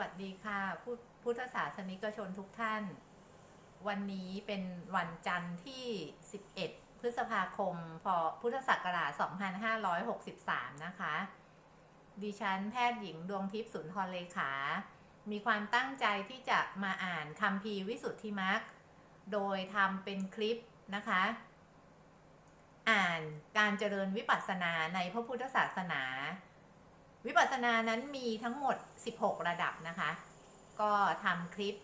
วัสดีค่ะพพุทธศาสนิกชนทุกท่าน วันนี้เป็นวันจันทร์ที่ 11 พฤษภาคม พพุทธศักราช 2563 นะคะ ดิฉันแพทย์หญิงดวงทิพย์สุนทรเลขา มีความตั้งใจที่จะมาอ่านคำพีวิสุทธิมรรคโดยทำเป็นคลิปนะคะ อ่านการเจริญวิปัสสนาในพระพุทธศาสนา วิปัสสนานั้นมีทั้งหมด 16 ระดับนะคะ ก็ทำคลิป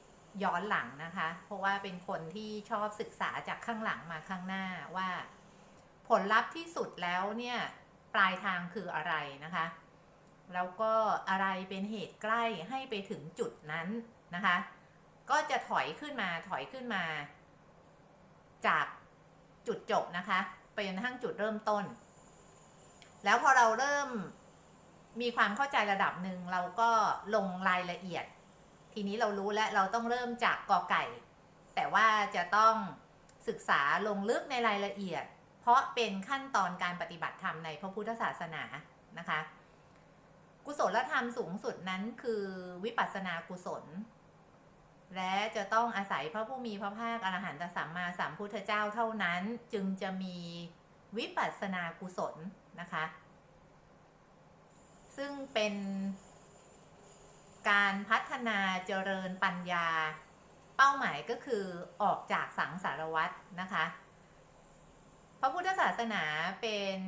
ย้อนหลังนะคะ เพราะว่าเป็นคนที่ชอบศึกษาจากข้างหลังมาข้างหน้าว่า ผลลัพธ์ที่สุดแล้วเนี่ย ปลายทางคืออะไรนะคะ แล้วก็อะไรเป็นเหตุใกล้ให้ไปถึงจุดนั้นนะคะ ก็จะถอยขึ้นมาถอยขึ้นมา จากจุดจบนะคะ ไปจนกระทั่งจุดเริ่มต้น แล้วพอเราเริ่ม มีความเข้าใจระดับหนึ่งเราก็ลงรายละเอียด ทีนี้เรารู้แล้วเราต้องเริ่มจากกอไก่ แต่ว่าจะต้องศึกษาลงลึกในรายละเอียด เพราะเป็นขั้นตอนการปฏิบัติธรรมในพระพุทธศาสนานะคะ กุศลธรรมสูงสุดนั้นคือวิปัสสนากุศล และจะต้องอาศัยพระผู้มีพระภาคอรหันตสัมมาสัมพุทธเจ้าเท่านั้น จึงจะมีวิปัสสนากุศลนะคะ ซึ่งเป็นการพัฒนาเจริญปัญญา เป้าหมายก็คือออกจากสังสารวัตรนะคะ พระพุทธศาสนาเป็น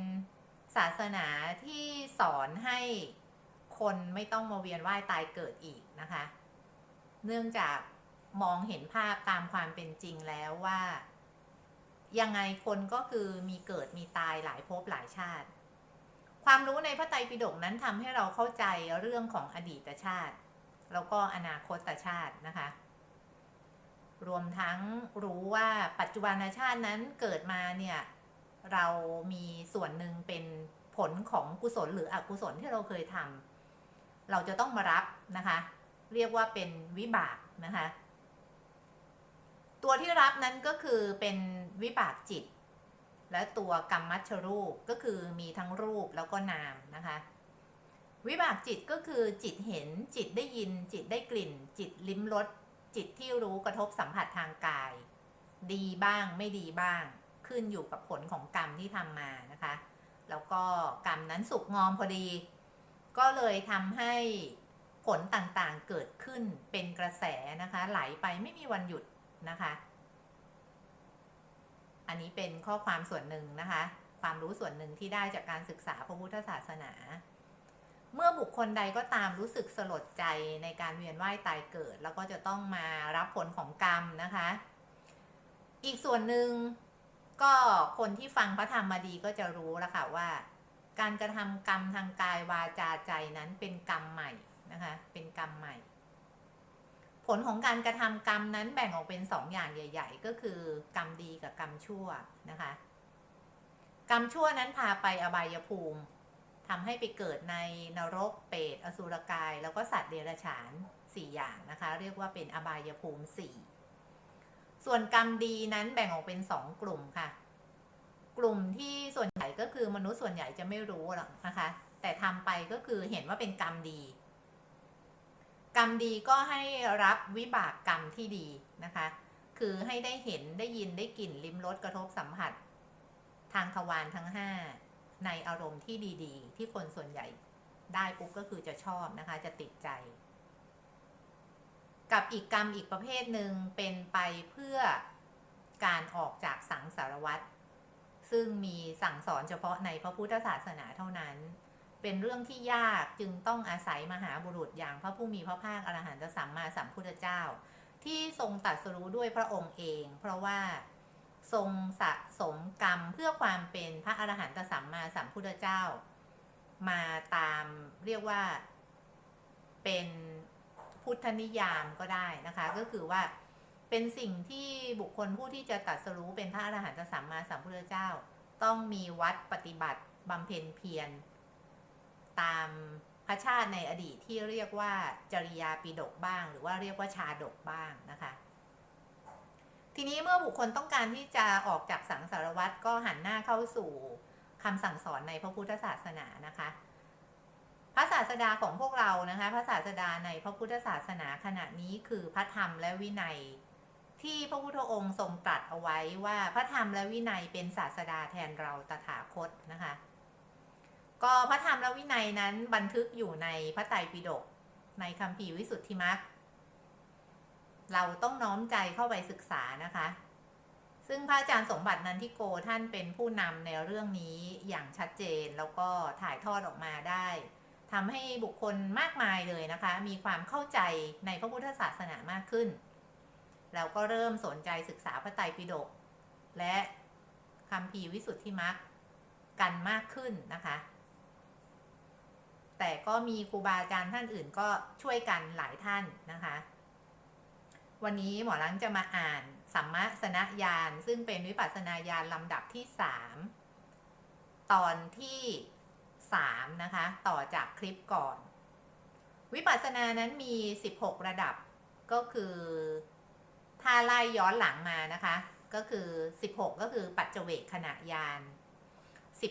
ศาสนาที่สอนให้คนไม่ต้องมาเวียนว่ายตายเกิดอีกนะคะ เนื่องจากมองเห็นภาพตามความเป็นจริงแล้วว่า ยังไงคนก็คือมีเกิดมีตายหลายภพหลายชาติ ความรู้ในพระไตรปิฎกนั้นทำให้เราเข้าใจเรื่องของอดีตชาติ แล้วก็อนาคตชาตินะคะ รวมทั้งรู้ว่าปัจจุบันชาตินั้นเกิดมาเนี่ย เรามีส่วนหนึ่งเป็นผลของกุศลหรืออกุศลที่เราเคยทำเราจะต้องมารับนะคะ เรียกว่าเป็นวิบากนะคะ ตัวที่รับนั้นก็คือเป็นวิบากจิต และตัวกรรมมัชรูปก็คือมีทั้งรูปแล้วก็นามนะคะ วิบากจิตก็คือจิตเห็นจิตได้ยิน จิตได้กลิ่น จิตลิ้มรสจิตที่รู้กระทบสัมผัสทางกาย ดีบ้างไม่ดีบ้าง ขึ้นอยู่กับผลของกรรมที่ทำมานะคะ แล้วก็กรรมนั้นสุกงอมพอดี ก็เลยทำให้ผลต่างๆเกิดขึ้นเป็นกระแสนะคะ ไหลไปไม่มีวันหยุดนะคะ อันนี้เป็นข้อความส่วนหนึ่งนะคะ ความรู้ส่วนหนึ่งที่ได้จากการศึกษาพระพุทธศาสนา เมื่อบุคคลใดก็ตามรู้สึกสลดใจในการเวียนว่ายตายเกิด แล้วก็จะต้องมารับผลของกรรมนะคะ อีกส่วนหนึ่งก็คนที่ฟังพระธรรมมาดีก็จะรู้แล้วค่ะว่า การกระทำกรรมทางกายวาจาใจนั้นเป็นกรรมใหม่นะคะ เป็นกรรมใหม่ ผลของการกระทำกรรมนั้นแบ่งออกเป็นสองอย่างใหญ่ ๆ ก็คือกรรมดีกับกรรมชั่วนะคะ กรรมชั่วนั้นพาไปอบายภูมิทำให้ไปเกิดในนรกเปรตอสุรกาย แล้วก็สัตว์เดรัจฉานสี่อย่างนะคะ เรียกว่าเป็นอบายภูมิสี่ส่วนกรรมดีนั้นแบ่งออกเป็นสองกลุ่มค่ะ กลุ่มที่ส่วนใหญ่ก็คือมนุษย์ส่วนใหญ่จะไม่รู้หรอกนะคะ แต่ทำไปก็คือเห็นว่าเป็นกรรมดี กรรมดีก็ให้รับวิบากกรรมที่ดีนะคะ คือให้ได้เห็นได้ยินได้กลิ่นลิ้มรสกระทบสัมผัส ทางทวารทั้งห้าในอารมณ์ที่ดีๆ ที่คนส่วนใหญ่ได้ปุ๊บก็คือจะชอบนะคะ จะติดใจ กับอีกกรรมอีกประเภทหนึ่งเป็นไปเพื่อการออกจากสังสารวัตรซึ่งมีสั่งสอนเฉพาะในพระพุทธศาสนาเท่านั้น เป็นเรื่องที่ยากจึงต้องอาศัยมหาบุรุษอย่างพระผู้มีพระภาคอรหันตสัมมาสัมพุทธเจ้า ที่ทรงตรัสรู้ด้วยพระองค์เอง เพราะว่าทรงสะสมกรรมเพื่อความเป็นพระอรหันตสัมมาสัมพุทธเจ้า มาตามเรียกว่าเป็นพุทธนิยามก็ได้นะคะ ก็คือว่าเป็นสิ่งที่บุคคลผู้ที่จะตรัสรู้เป็นพระอรหันตสัมมาสัมพุทธเจ้า ต้องมีวัดปฏิบัติบำเพ็ญเพียร ตามพระชาติในอดีตที่เรียกว่าจริยาปิดกบ้าง หรือว่าเรียกว่าชาดกบ้างนะคะ ทีนี้เมื่อบุคคลต้องการที่จะออกจากสังสารวัตรก็หันหน้าเข้าสู่คำสั่งสอนในพระพุทธศาสนานะคะพระศาสดาของพวกเรานะคะพระศาสดาในพระพุทธศาสนาขณะนี้คือพระธรรมและวินัย ที่พระพุทธองค์ทรงตรัสเอาไว้ว่าพระธรรมและวินัยเป็นศาสดาแทนเราตถาคตนะคะ ก็พระธรรมและวินัยนั้นบันทึกอยู่ในพระไตรปิฎกในคัมภีวิสุทธิมรรคเราต้องน้อมใจเข้าไปศึกษานะคะ ซึ่งพระอาจารย์สมบัตินันทิโกท่านเป็นผู้นำในเรื่องนี้อย่างชัดเจนแล้วก็ถ่ายทอดออกมาได้ทำให้บุคคลมากมายเลยนะคะ มีความเข้าใจในพระพุทธศาสนามากขึ้นแล้วก็เริ่มสนใจศึกษาพระไตรปิฎกและคำพีวิสุทธิมรรคกันมากขึ้นนะคะ แต่ก็มีครูบาอาจารย์ท่านอื่นก็ช่วยกันหลายท่านนะคะ วันนี้หมอลังจะมาอ่านสัมมาสนญาณซึ่งเป็นวิปัสสนาญาณลำดับที่สามตอนที่สามนะคะ ต่อจากคลิปก่อน วิปัสสนานั้นมี 16 ระดับก็คือ ถ้าไล่ย้อนหลังมานะคะ ก็คือ 16 ก็คือปัจเจเวกขณะยาน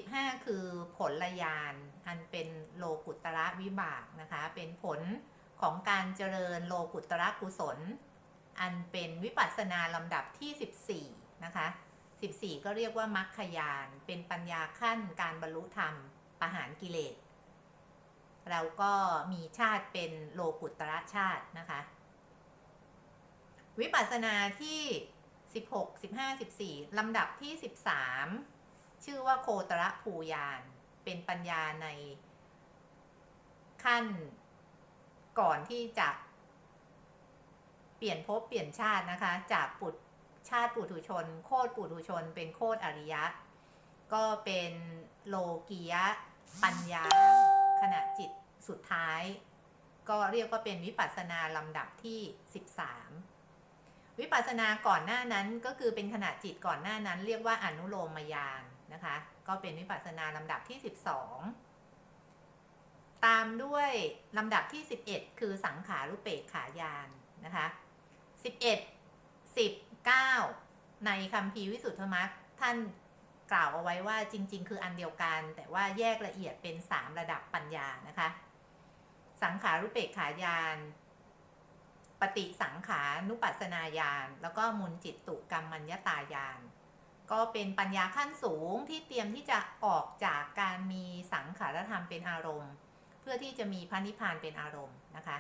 15 คือผลลยานอันเป็นโลกุตระวิบากนะคะ เป็นผลของการเจริญโลกุตระกุศล อันเป็นวิปัสสนาลำดับที่ 14 นะคะ 14 ก็เรียกว่ามัคคยาน เป็นปัญญาขั้นการบรรลุธรรมประหารกิเลส เราก็มีชาติเป็นโลกุตระชาตินะคะ วิปัสสนาที่ 16 15 14 ลำดับที่ 13 ชื่อว่าโคตรภูยาน เป็นปัญญาในขั้นก่อนที่จะ เปลี่ยนภพเปลี่ยนชาตินะคะ จากปุตชาติปุถุชน โคตรปุถุชน เป็นโคตรอริยะ ก็เป็นโลกียะ ปัญญา ขณะจิตสุดท้าย ก็เรียกว่าเป็นวิปัสสนาลำดับที่ 13 วิปัสสนาก่อนหน้านั้นก็คือเป็นขณะจิตก่อนหน้านั้น เรียกว่าอนุโลมยาน นะคะ ก็เป็นวิปัสสนาลำดับที่ 12 ตามด้วยลำดับที่ 11 คือสังขารุเปกขายานนะคะ 11 19 ในคำพีวิสุทธมรรคท่านกล่าวเอาไว้ว่าจริง ๆ คืออันเดียวกัน แต่ว่าแยกละเอียดเป็น 3 ระดับปัญญานะคะ สังขารุเปกขายานปฏิสังขานุปัสสนาญาณแล้วก็มุนจิตตุกรรมัญญตายาน ก็เป็นปัญญาขั้นสูงที่เตรียมที่จะออกจากการมีสังขารธรรมเป็นอารมณ์ เพื่อที่จะมีพระนิพพานเป็นอารมณ์นะคะ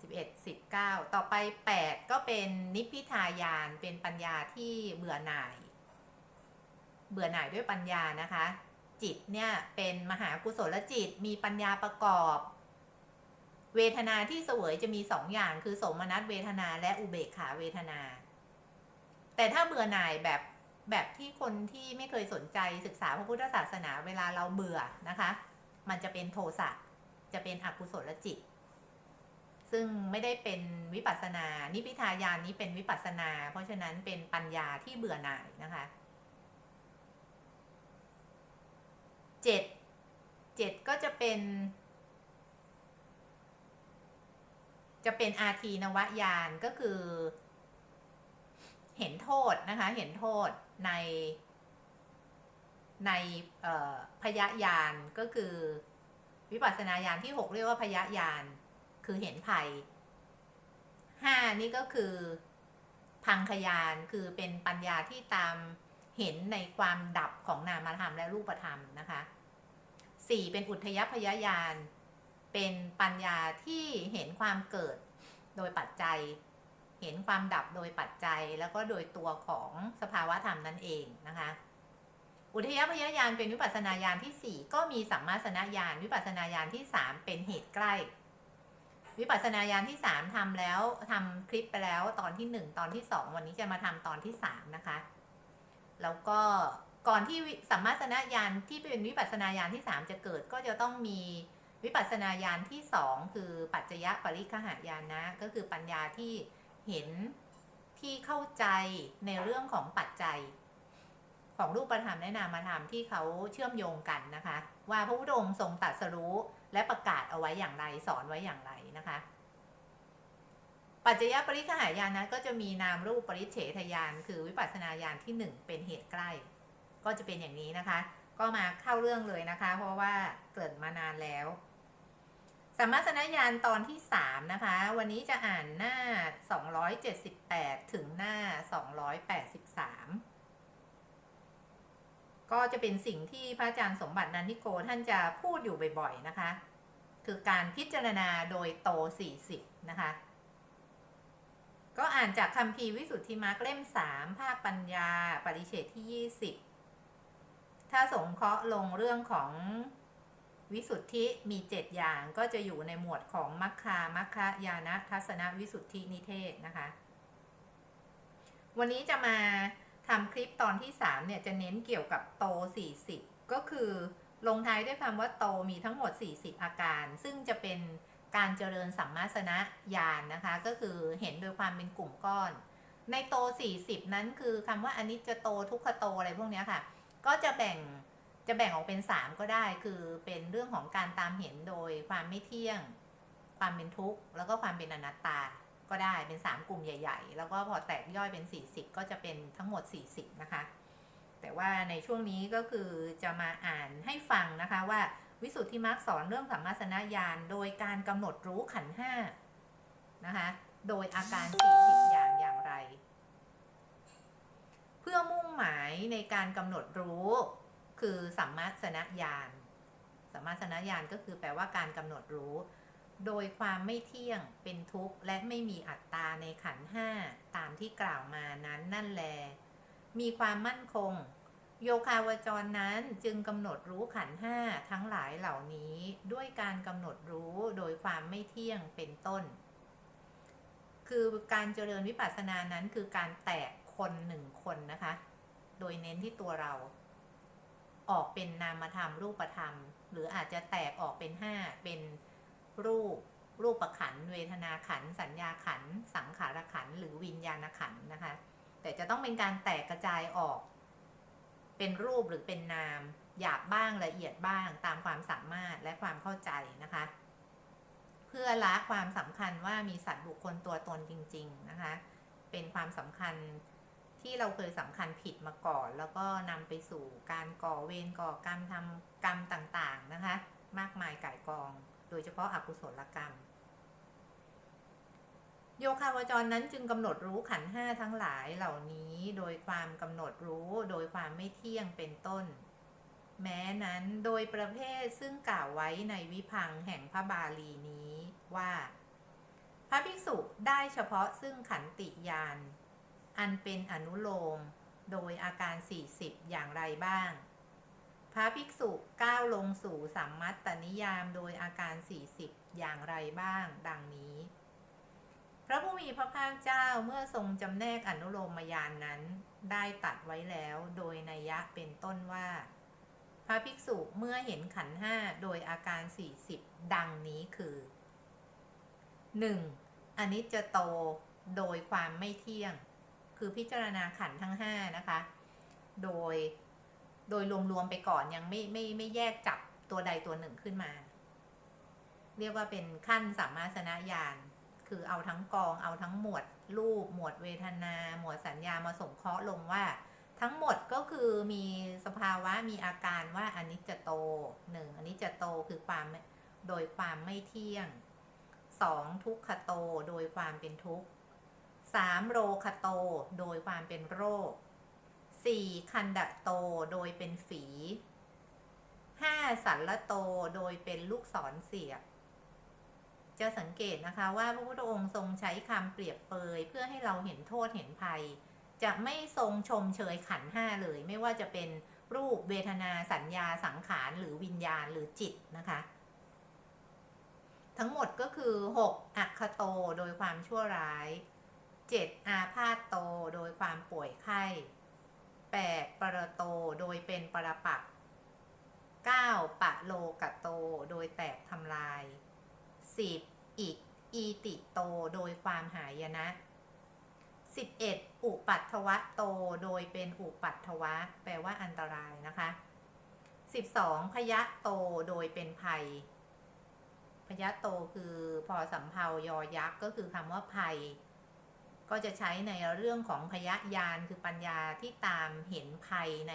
11 19 ต่อไป 8 ก็เป็นนิพพิทายาน เป็นปัญญาที่เบื่อหน่าย เบื่อหน่ายด้วยปัญญานะคะ จิตเนี่ยเป็นมหากุศลจิต มีปัญญาประกอบ เวทนาที่เสวยจะมีสองอย่างคือสมนัตเวทนาและอุเบกขาเวทนา แต่ถ้าเบื่อหน่ายแบบแบบที่คนที่ไม่เคยสนใจศึกษาพระพุทธศาสนาเวลาเราเบื่อนะคะ มันจะเป็นโทสะจะเป็นอกุศลจิต ซึ่งไม่ได้เป็นวิปัสสนา นิพพิทายานนี้เป็นวิปัสสนา เพราะฉะนั้นเป็นปัญญาที่เบื่อหน่ายนะคะเจ็ดเจ็ดก็จะเป็น จะเป็นอาทีนวยานก็คือ เห็นโทษนะคะ เห็นโทษใน ในพยญาณก็คือ วิปัสสนาญาณที่ 6 เรียกว่าพยญาณคือเห็นภัย 5 นี่ก็คือ พังคยานคือเป็นปัญญาที่ตามเห็นในความดับของนามธรรมและรูปธรรมนะคะ4เป็นอุทยพยาญาณเป็นปัญญาที่เห็นความเกิดโดยปัจจัย เห็นความดับโดยปัจจัยแล้วก็โดยตัวของสภาวะธรรมนั่นเองนะคะ อุทยพยญาณเป็นวิปัสสนาญาณที่ 4 ก็มีสัมมาสนญาณวิปัสสนาญาณที่ 3 เป็นเหตุใกล้ วิปัสสนาญาณที่ 3ทำแล้วทำคลิปไปแล้วตอนที่ 1 ตอนที่ 2 วันนี้จะมาทำตอนที่ 3 นะคะ แล้วก็ก่อนที่สัมมาสนญาณที่เป็นวิปัสสนาญาณที่ 3 จะเกิดก็จะต้องมีวิปัสสนาญาณที่ 2 คือปัจจยปริคหายานะ ก็คือปัญญาที่ เห็นที่เข้าใจในเรื่องของปัจจัย ของรูปธรรมและนามธรรมที่เขาเชื่อมโยงกันนะคะ ว่าพระพุทธองค์ทรงตรัสรู้และประกาศเอาไว้อย่างไรสอนไว้อย่างไรนะคะ ปัจจยปริคหายานะก็จะมีนามรูปปริเฉทญาณคือวิปัสสนาญาณที่ 1 เป็นเหตุใกล้ ก็จะเป็นอย่างนี้นะคะ ก็มาเข้าเรื่องเลยนะคะ เพราะว่าเกิดมานานแล้ว สัมมาสนญาณตอนที่ 3 นะคะ วันนี้จะอ่านหน้า 278 ถึงหน้า 283 ก็จะเป็นสิ่งที่พระอาจารย์สมบัตินันทิโกท่านจะพูดอยู่บ่อยๆนะคะ คือการพิจารณาโดยโต 40 นะคะ ก็อ่านจากคำพีวิสุทธิมรรคเล่ม 3 ภาคปัญญา ปริเฉดที่ 20 ถ้าสงเคราะห์ลงเรื่องของ วิสุทธิมี7อย่างก็จะอยู่ในหมวดของมัคคามัคคายานะทัศนวิสุทธินิเทศนะคะ วันนี้จะมาทำคลิปตอนที่3เนี่ยจะเน้นเกี่ยวกับโต40ก็คือลงท้ายด้วยคำว่าโตมีทั้งหมด 40 อาการ ซึ่งจะเป็นการเจริญสัมมาสนญาณนนะคะ ก็คือเห็นโดยความเป็นกลุ่มก้อน ในโต 40 นั้นคือคำว่าอนิจจโตทุกขโตอะไรพวกนี้ค่ะ ก็จะแบ่ง จะแบ่งออกเป็น 3 ก็ได้ คือเป็นเรื่องของการตามเห็นโดยความไม่เที่ยง ความเป็นทุกข์ แล้วก็ความเป็นอนัตตา ก็ได้เป็น 3 กลุ่มใหญ่ ๆ แล้วก็พอแตกย่อยเป็น 40 ก็จะเป็นทั้งหมด 40 นะคะ แต่ว่าในช่วงนี้ก็คือจะมาอ่านให้ฟังนะคะว่าวิสุทธิมรรคสอนเรื่องสัมมาสนญาณโดยการกำหนดรู้ขันห้านะคะ โดยอาการ 40 อย่างอย่างไร เพื่อมุ่งหมายในการกำหนดรู้ คือสัมมาสนญาณสัมมาสนญาณก็คือแปลว่าการกำหนดรู้ โดยความไม่เที่ยงเป็นทุกข์และไม่มีอัตตาในขันห้าตามที่กล่าวมานั้นนั่นแล มีความมั่นคง โยคาวจรนั้นจึงกำหนดรู้ขันห้าทั้งหลายเหล่านี้ด้วยการกำหนดรู้โดยความไม่เที่ยงเป็นต้น คือการเจริญวิปัสสนานั้นคือการแตกคนหนึ่งคนนะคะ โดยเน้นที่ตัวเรา ออกเป็นนามธรรมรูปธรรม หรืออาจจะแตกออกเป็นห้าเป็นรูปรูปขัน เวทนาขัน สัญญาขัน สังขารขัน หรือวิญญาณขันนะคะ แต่จะต้องเป็นการแตกกระจายออก เป็นรูปหรือเป็นนาม หยาบบ้างละเอียดบ้างตามความสามารถและความเข้าใจนะคะ เพื่อละความสำคัญว่ามีสัตว์บุคคลตัวตนจริง ๆนะคะ เป็นความสำคัญ ที่เราเคยสำคัญผิดมาก่อน แล้วก็นำไปสู่การก่อเวรก่อกรรมทำกรรมต่างๆนะคะ มากมายก่ายกอง โดยเฉพาะอกุศลกรรม โยคาวจรนั้นจึงกำหนดรู้ขันห้าทั้งหลายเหล่านี้โดยความกำหนดรู้โดยความไม่เที่ยงเป็นต้น แม้นั้นโดยประเภทซึ่งกล่าวไว้ในวิพังแห่งพระบาลีนี้ว่า พระภิกษุได้เฉพาะซึ่งขันติยาน อันเป็นอนุโลม โดยอาการ 40 อย่างไรบ้าง พระภิกษุก้าวลงสู่สัมมัตตนิยามโดยอาการ 40 อย่างไรบ้าง ดังนี้ พระผู้มีพระภาคเจ้าเมื่อทรงจำแนกอนุโลมยานนั้น ได้ตัดไว้แล้วโดยนัยยะเป็นต้นว่า พระภิกษุเมื่อเห็นขันห้าโดยอาการ 40 ดังนี้คือ 1. อนิจจโต โดยความไม่เที่ยง คือพิจารณาขันทั้ง5นะคะ โดยโดยรวมๆไปก่อนยังไม่ไม่ไม่แยกจับตัวใดตัวหนึ่งขึ้นมา เรียกว่าเป็นขั้นสัมมาสนญาณคือเอาทั้งกองเอาทั้งหมวดรูปหมวดเวทนา หมวดสัญญามาสงเคราะห์ลงว่า ทั้งหมดก็คือมีสภาวะมีอาการว่าอันิจจโตหนึ่งอันิจจโตคือความโดยความไม่เที่ยงสองทุกขโตโดยความเป็นทุกข์ สามโรคโต โดยความเป็นโรคสี่คันดะโตโดยเป็นฝีห้าสัลละโตโดยเป็นลูกศรเสียบ จะสังเกตนะคะว่าพระพุทธองค์ทรงใช้คำเปรียบเปยเพื่อให้เราเห็นโทษเห็นภัย จะไม่ทรงชมเชยขันห้าเลย ไม่ว่าจะเป็นรูปเวทนาสัญญาสังขารหรือวิญญาณหรือจิตนะคะ ทั้งหมดก็คือ 6. อัคคโตโดยความชั่วร้าย 7. อาพาธโตโดยความป่วยไข้ 8. ปรโตโดยเป็นปรปัก 9. ปะโลกะโตโดยแตกทำลาย 10. อีกอีติโตโดยความหายนะ 11. อุปัตถวะโตโดยเป็นอุปัตถวะ แปลว่าอันตรายนะคะ 12. พยะโตโดยเป็นภัย พยะโตคือพอสำเพายอยักษ์ก็คือคำว่าภัย ก็จะใช้ในเรื่องของพยะยานคือปัญญาที่ตามเห็นภัยใน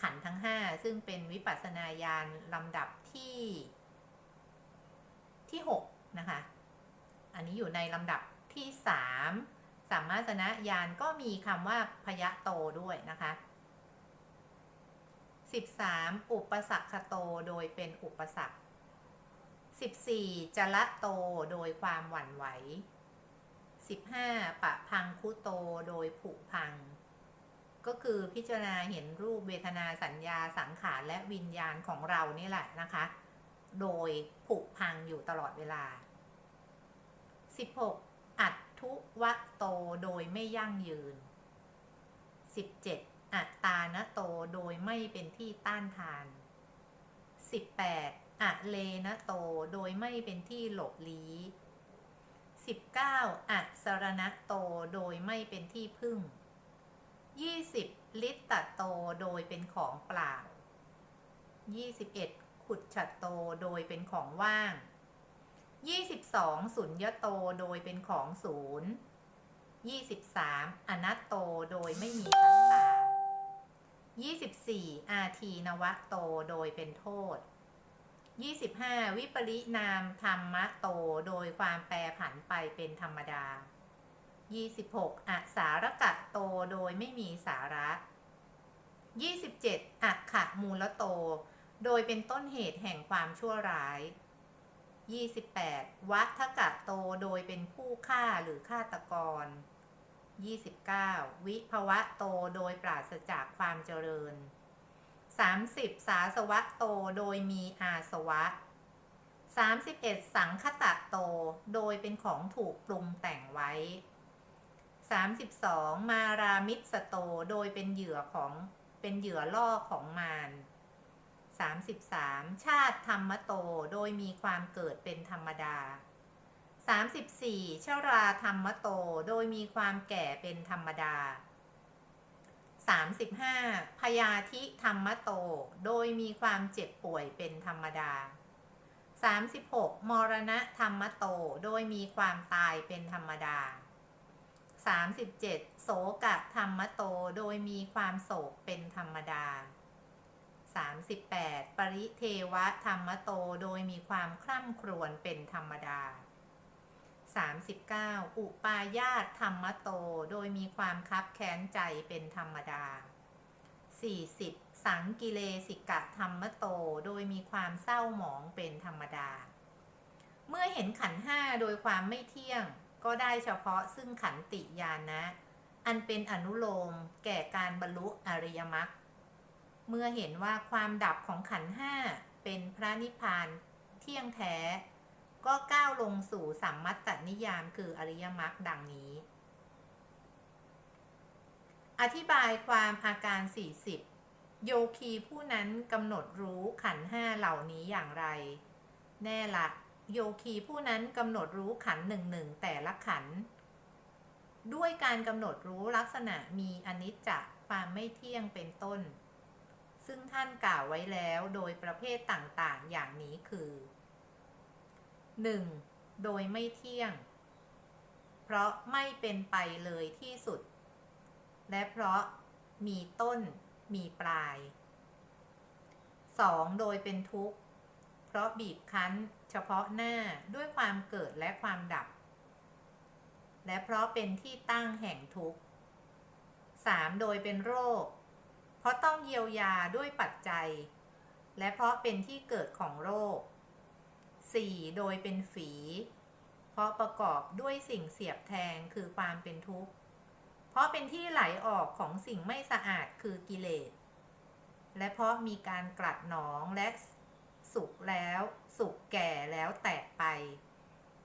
ขันทั้งห้าซึ่งเป็นวิปัสสนาญาณลำดับที่ที่หกนะคะ อันนี้อยู่ในลำดับที่สามสัมมาสนญาณก็มีคำว่าพยะโตด้วยนะคะสิบสามอุปสรรคโตโดยเป็นอุปสรรคสิบสี่จละโตโดยความหวั่นไหว สิบห้าปะพังคุโตโดยผุพัง ก็คือพิจารณาเห็นรูปเวทนาสัญญาสังขารและวิญญาณของเรานี่แหละนะคะ โดยผุพังอยู่ตลอดเวลา 16. อัตทุวะโตโดยไม่ยั่งยืน 17. อัตตานโตโดยไม่เป็นที่ต้านทาน 18. อะเลนะโตโดยไม่เป็นที่หลบลี้ 19. อัสรณะโตโดยไม่เป็นที่พึ่ง 20. ลิตตโตโดยเป็นของเปล่า 21. ขุดฉัตโตโดยเป็นของว่าง 22. สุญญโตโดยเป็นของศูนย์ 23. อนัตโตโดยไม่มีอัตตา 24. อาทีนวะโตโดยเป็นโทษ 25. วิปริณามธรรมะโตโดยความแปรผันไปเป็นธรรมดา 26. อสารกะโตโดยไม่มีสาระ 27. อักขะมูลโต โดยเป็นต้นเหตุแห่งความชั่วร้าย 28. วัฏกะโตโดยเป็นผู้ฆ่าหรือฆาตกร 29. วิภวะโตโดยปราศจากความเจริญ 30. สาสวะโตโดยมีอาสวะ 31. สังคตะโตโดยเป็นของถูกปรุงแต่งไว้ 32. มารามิตสโตโดยเป็นเหยื่อของเป็นเหยื่อล่อของมาร 33. ชาติธรรมโตโดยมีความเกิดเป็นธรรมดา 34. ชราธรรมโตโดยมีความแก่เป็นธรรมดา 35. พยาธิธรรมโต โดยมีความเจ็บป่วยเป็นธรรมดา 36. มรณะธรรมโต โดยมีความตายเป็นธรรมดา 37. โสกะธรรมโต โดยมีความโศกเป็นธรรมดา 38. ปริเทวะธรรมโต โดยมีความคร่ำครวญเป็นธรรมดา 39. อุปาญาตธรรมโต โดยมีความคับแค้นใจเป็นธรรมดา 40. สังกิเลสิกะธรรมโต โดยมีความเศร้าหมองเป็นธรรมดา เมื่อเห็นขันห้าโดยความไม่เที่ยง ก็ได้เฉพาะซึ่งขันติญาณนะ อันเป็นอนุโลมแก่การบรรลุอริยมรรค เมื่อเห็นว่าความดับของขันห้าเป็นพระนิพพานเที่ยงแท้ ก็ก้าวลงสู่สัมมัตตนิยามคืออริยมรรคดังนี้ อธิบายความอาการ 40 โยคีผู้นั้นกำหนดรู้ขันห้าเหล่านี้อย่างไร แน่ละ โยคีผู้นั้นกำหนดรู้ขันหนึ่งหนึ่งแต่ละขัน ด้วยการกำหนดรู้ลักษณะมีอนิจจความไม่เที่ยงเป็นต้น ซึ่งท่านกล่าวไว้แล้วโดยประเภทต่างๆ อย่างนี้คือ 1. โดยไม่เที่ยง เพราะไม่เป็นไปเลยที่สุด และเพราะมีต้นมีปลาย 2. โดยเป็นทุกข์ เพราะบีบคั้นเฉพาะหน้าด้วยความเกิดและความดับ และเพราะเป็นที่ตั้งแห่งทุกข์ 3. โดยเป็นโรค เพราะต้องเยียวยาด้วยปัจจัย และเพราะเป็นที่เกิดของโรค 4. โดยเป็นฝี เพราะประกอบด้วยสิ่งเสียบแทงคือความเป็นทุกข์ เพราะเป็นที่ไหลออกของสิ่งไม่สะอาดคือกิเลส และเพราะมีการกลัดหนองและสุกแล้วสุกแก่แล้วแตกไป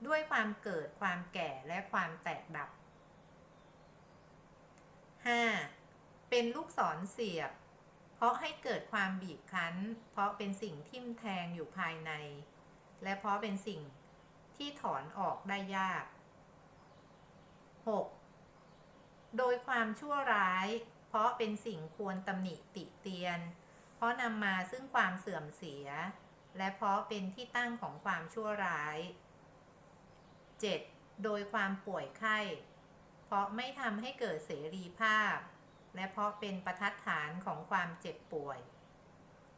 ด้วยความเกิดความแก่และความแตกดับ 5. เป็นลูกศรเสียบ เพราะให้เกิดความบีบคั้น เพราะเป็นสิ่งทิ่มแทงอยู่ภายใน และเพราะเป็นสิ่งที่ถอนออกได้ยาก 6. โดยความชั่วร้าย เพราะเป็นสิ่งควรตำหนิติเตียน เพราะนำมาซึ่งความเสื่อมเสีย และเพราะเป็นที่ตั้งของความชั่วร้าย 7. โดยความป่วยไข้ เพราะไม่ทำให้เกิดเสรีภาพ และเพราะเป็นประทัดฐานของความเจ็บป่วย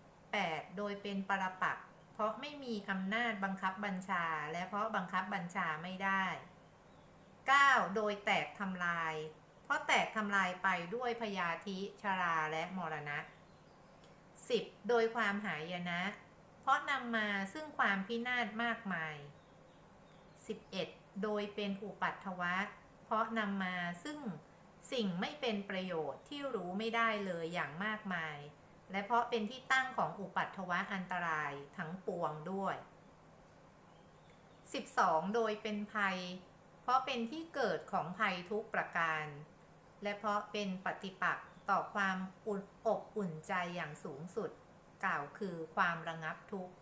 8. โดยเป็นปรปักษ์ เพราะไม่มีอำนาจบังคับบัญชา และเพราะบังคับบัญชาไม่ได้ 9. โดยแตกทำลาย เพราะแตกทำลายไปด้วยพยาธิชราและมรณะ 10. โดยความหายนะ เพราะนำมาซึ่งความพินาศมากมาย 11. โดยเป็นอุปัตถวะ เพราะนำมาซึ่งสิ่งไม่เป็นประโยชน์ที่รู้ไม่ได้เลยอย่างมากมาย และเพราะเป็นที่ตั้งของอุปัตถวะอันตรายทั้งปวงด้วย 12. โดยเป็นภัย เพราะเป็นที่เกิดของภัยทุกประการ และเพราะเป็นปฏิปักษ์ต่อความอุ่นอบอุ่นใจอย่างสูงสุด กล่าวคือความระงับทุกข์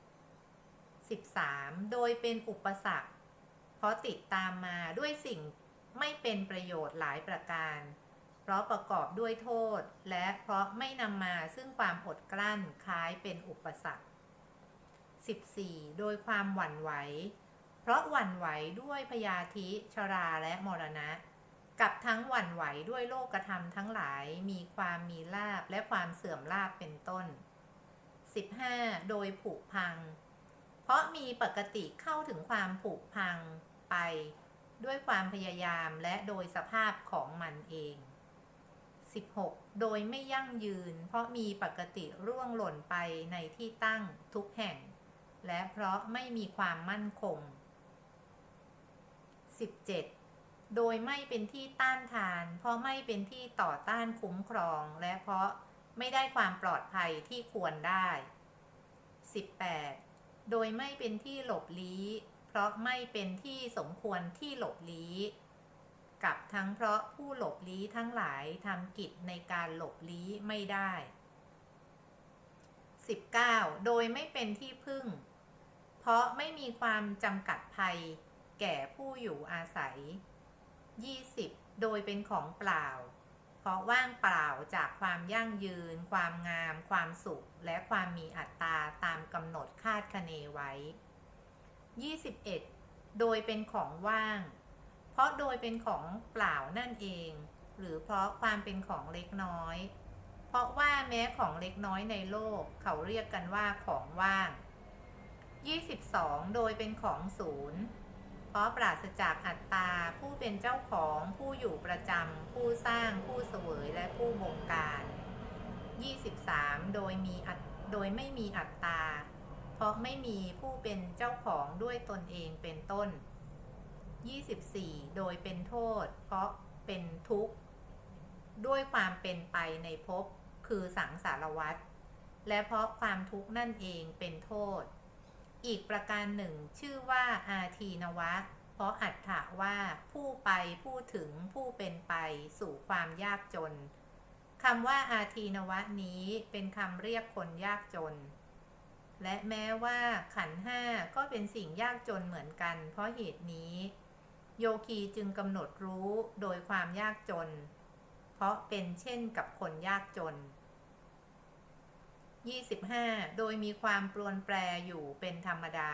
13. โดยเป็นอุปสรรค เพราะติดตามมาด้วยสิ่งไม่เป็นประโยชน์หลายประการ เพราะประกอบด้วยโทษ และเพราะไม่นำมาซึ่งความอดกลั้นคล้ายเป็นอุปสรรค 14. โดยความหวั่นไหว เพราะหวั่นไหวด้วยพยาธิชราและมรณะ กับทั้งหวั่นไหวด้วยโลกธรรมทั้งหลายมีความมีลาบและความเสื่อมลาบเป็นต้น 15. โดยผุพัง เพราะมีปกติเข้าถึงความผุพังไป ด้วยความพยายามและโดยสภาพของมันเอง 16. โดยไม่ยั่งยืน เพราะมีปกติร่วงหล่นไปในที่ตั้งทุกแห่ง และเพราะไม่มีความมั่นคง 17. โดยไม่เป็นที่ต้านทาน เพราะไม่เป็นที่ต่อต้านคุ้มครอง และเพราะไม่ได้ความปลอดภัยที่ควรได้ 18. โดยไม่เป็นที่หลบลี้ เพราะไม่เป็นที่สมควรที่หลบลี้ กับทั้งเพราะผู้หลบลี้ทั้งหลายทำกิจในการหลบลี้ไม่ได้ 19. โดยไม่เป็นที่พึ่ง เพราะไม่มีความจำกัดภัย แก่ผู้อยู่อาศัย 20. โดยเป็นของเปล่า เพราะว่างเปล่าจากความยั่งยืน ความงาม ความสุข และความมีอัตตาตามกำหนดคาดคะเนไว้ 21. โดยเป็นของว่าง เพราะโดยเป็นของเปล่านั่นเอง หรือเพราะความเป็นของเล็กน้อย เพราะว่าแม้ของเล็กน้อยในโลกเขาเรียกกันว่าของว่าง 22. โดยเป็นของศูนย์เพราะปราศจากอัตตาผู้เป็นเจ้าของผู้อยู่ประจำผู้สร้างผู้เสวยและผู้บงการ 23. โดยมีโดยไม่มีอัตตา เพราะไม่มีผู้เป็นเจ้าของด้วยตนเองเป็นต้น 24. โดยเป็นโทษ เพราะเป็นทุกข์ ด้วยความเป็นไปในภพคือสังสารวัฏและเพราะความทุกข์นั่นเองเป็นโทษ อีกประการหนึ่งชื่อว่าอาทีนวะ เพราะอัตถะว่าผู้ไปผู้ถึงผู้เป็นไปสู่ความยากจนคำว่าอาทีนวะนี้เป็นคำเรียกคนยากจน และแม้ว่าขันห้าก็เป็นสิ่งยากจนเหมือนกัน เพราะเหตุนี้ โยคีจึงกำหนดรู้โดยความยากจน เพราะเป็นเช่นกับคนยากจน 25. โดยมีความปรวนแปรอยู่เป็นธรรมดา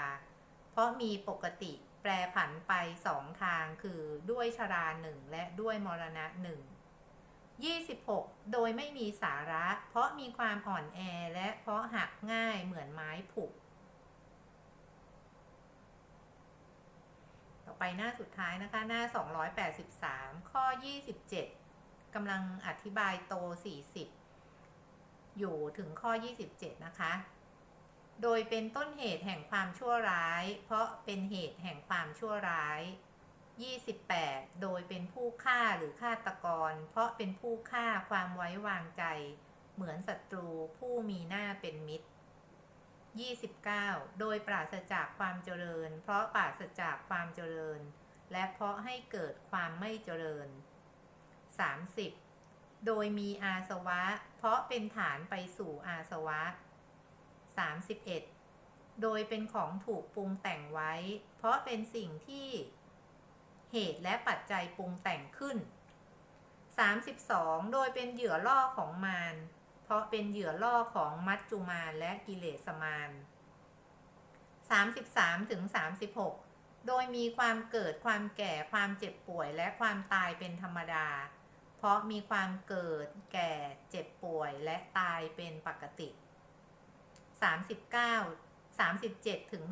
เพราะมีปกติแปรผันไปสองทางคือด้วยชราหนึ่งและด้วยมรณะหนึ่ง 26. โดยไม่มีสาระ เพราะมีความอ่อนแอและเพราะหักง่ายเหมือนไม้ผุ ต่อ ไปหน้าสุดท้ายนะคะ หน้า 283 ข้อ 27 กำลังอธิบายโต 40 อยู่ถึงข้อ 27 นะคะ โดยเป็นต้นเหตุแห่งความชั่วร้าย เพราะเป็นเหตุแห่งความชั่วร้าย 28 โดยเป็นผู้ฆ่าหรือฆาตกร เพราะเป็นผู้ฆ่าความไว้วางใจ เหมือนศัตรูผู้มีหน้าเป็นมิตร 29 โดยปราศจากความเจริญ เพราะปราศจากความเจริญ และเพราะให้เกิดความไม่เจริญ 30 โดยมีอาสวะ เพราะเป็นฐานไปสู่อาสวะ 31 โดยเป็นของถูกปรุงแต่งไว้ เพราะเป็นสิ่งที่เหตุและปัจจัยปรุงแต่งขึ้น 32 โดยเป็นเหยื่อล่อของมาร เพราะเป็นเหยื่อล่อของมัจจุมารและกิเลสมาร33ถึง36 โดยมีความเกิดความแก่ความเจ็บป่วยและความตายเป็นธรรมดา เพราะมีความเกิดแก่เจ็บป่วยและตายเป็นปกติ 39 37ถึง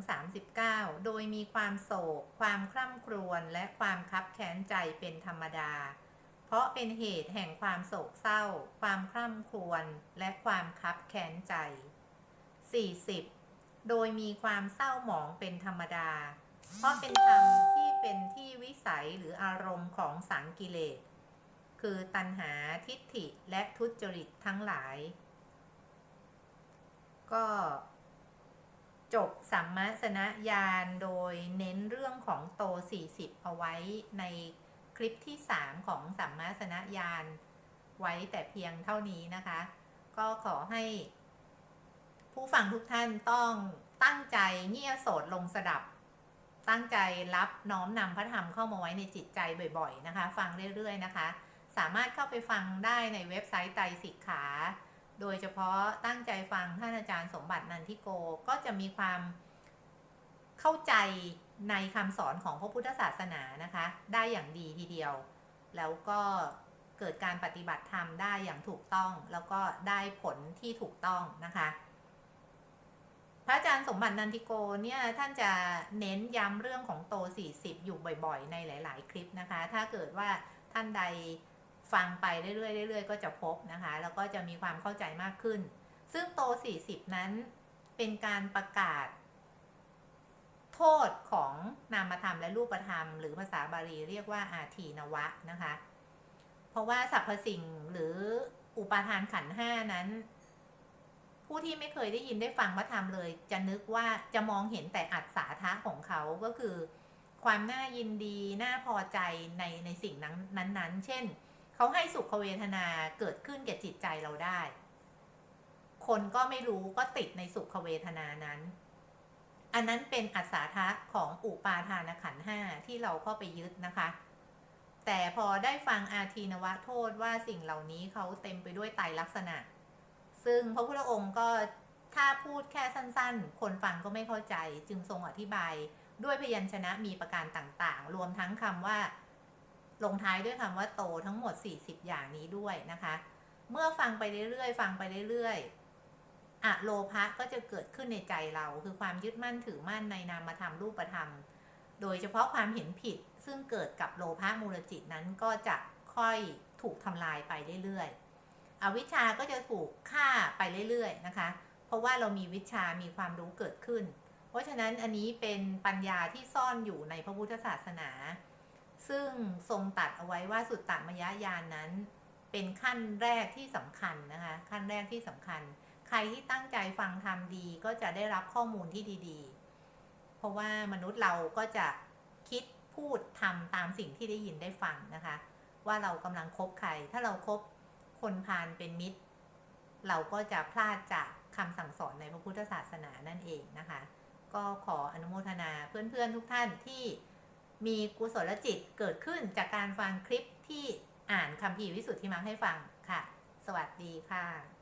39 โดยมีความโศก ความคร่ำครวญและความคับแค้นใจเป็นธรรมดาเเพราะเป็นเหตุแห่งความโศกเศร้า ความคร่ำครวญ และความคับแค้นใจ 40 โดยมีความเศร้าหมองเป็นธรรมดา เพราะเป็นธรรมที่เป็นที่วิสัยหรืออารมณ์ของสังกิเลส คือตัณหาทิฏฐิและทุจริตทั้งหลาย ก็จบสัมมาสนญาณโดยเน้นเรื่องของโต 40 เอาไว้ใน คลิปที่ 3 ของสัมมาสนญาณไว้แต่เพียงเท่านี้นะคะ ก็ขอให้ ผู้ฟังทุกท่านต้องตั้งใจเงี่ยโสดลงสดับ ตั้งใจรับน้อมนำพระธรรมเข้ามาไว้ในจิตใจบ่อยๆนะคะ ฟังเรื่อยๆนะคะ สามารถเข้าไปฟังได้ในเว็บไซต์ไตรสิกขา โดยเฉพาะตั้งใจฟังท่านอาจารย์สมบัตินันทิโกก็จะมีความเข้าใจ ในคำสอนของพระพุทธศาสนานะคะ ได้อย่างดีทีเดียว แล้วก็เกิดการปฏิบัติธรรมได้อย่างถูกต้อง แล้วก็ได้ผลที่ถูกต้องนะคะ พระอาจารย์สมบัตินันทิโกเนี่ยท่านจะเน้นย้ำเรื่องของโต 40 อยู่บ่อยๆ ในหลาย ๆ คลิปนะคะ ถ้าเกิดว่าท่านใดฟังไปเรื่อยๆเรื่อยๆ ก็จะพบนะคะ แล้วก็จะมีความเข้าใจมากขึ้น ซึ่งโต 40 นั้นเป็นการประกาศ โทษของนามธรรมและรูปธรรม หรือภาษาบาลีเรียกว่าอาทีนวะนะคะ เพราะว่าสรรพสิ่งหรืออุปาทานขันห้านั้น ผู้ที่ไม่เคยได้ยินได้ฟังพระธรรมเลย จะนึกว่าจะมองเห็นแต่อัศาธะของเขาก็คือ ความน่ายินดีน่าพอใจในในสิ่งนั้นนั้นๆเช่น เขาให้สุขเวทนาเกิดขึ้นแก่จิตใจเราได้ คนก็ไม่รู้ก็ติดในสุขเวทนานั้น อันนั้นเป็นอัศาธะของอุปาทานขันห้าที่เราเข้าไปยึดนะคะ แต่พอได้ฟังอาทีนวะโทษว่าสิ่งเหล่านี้เขาเต็มไปด้วยไตรลักษณะ ซึ่งพระพุทธองค์ก็ถ้าพูดแค่สั้นๆ คนฟังก็ไม่เข้าใจจึงทรงอธิบายด้วยพยัญชนะมีประการต่างๆ รวมทั้งคำว่า ลงท้ายด้วยคำว่าโตทั้งหมด 40 อย่างนี้ด้วยนะคะ เมื่อฟังไปเรื่อยๆ ฟังไปเรื่อยๆ อะโลภะก็จะเกิดขึ้นในใจเราคือความยึดมั่นถือมั่นในนามธรรมรูปธรรม โดยเฉพาะความเห็นผิดซึ่งเกิดกับโลภะมูลจิตนั้นก็จะค่อยถูกทำลายไปเรื่อยๆ อวิชาก็จะถูกฆ่าไปเรื่อยๆนะคะ เพราะว่าเรามีวิชามีความรู้เกิดขึ้น เพราะฉะนั้นอันนี้เป็นปัญญาที่ซ่อนอยู่ในพระพุทธศาสนา ซึ่งทรงตัดเอาไว้ว่าสุตตมยญาณนนั้น เป็นขั้นแรกที่สำคัญนะคะ ขั้นแรกที่สำคัญ ใครที่ตั้งใจฟังธรรมดีก็จะได้รับข้อมูลที่ดีๆ เพราะว่ามนุษย์เราก็จะคิดพูดทำตามสิ่งที่ได้ยินได้ฟังนะคะ ว่าเรากำลังคบใคร ถ้าเราครบคนพาลเป็นมิตร เราก็จะพลาดจากคำสั่งสอนในพระพุทธศาสนานั่นเองนะคะ ก็ขออนุโมทนาเพื่อนๆทุกท่านที่มีกุศลจิตเกิดขึ้นจากการฟังคลิปที่อ่านคำพีวิสุทธิมังให้ฟังค่ะ สวัสดีค่ะ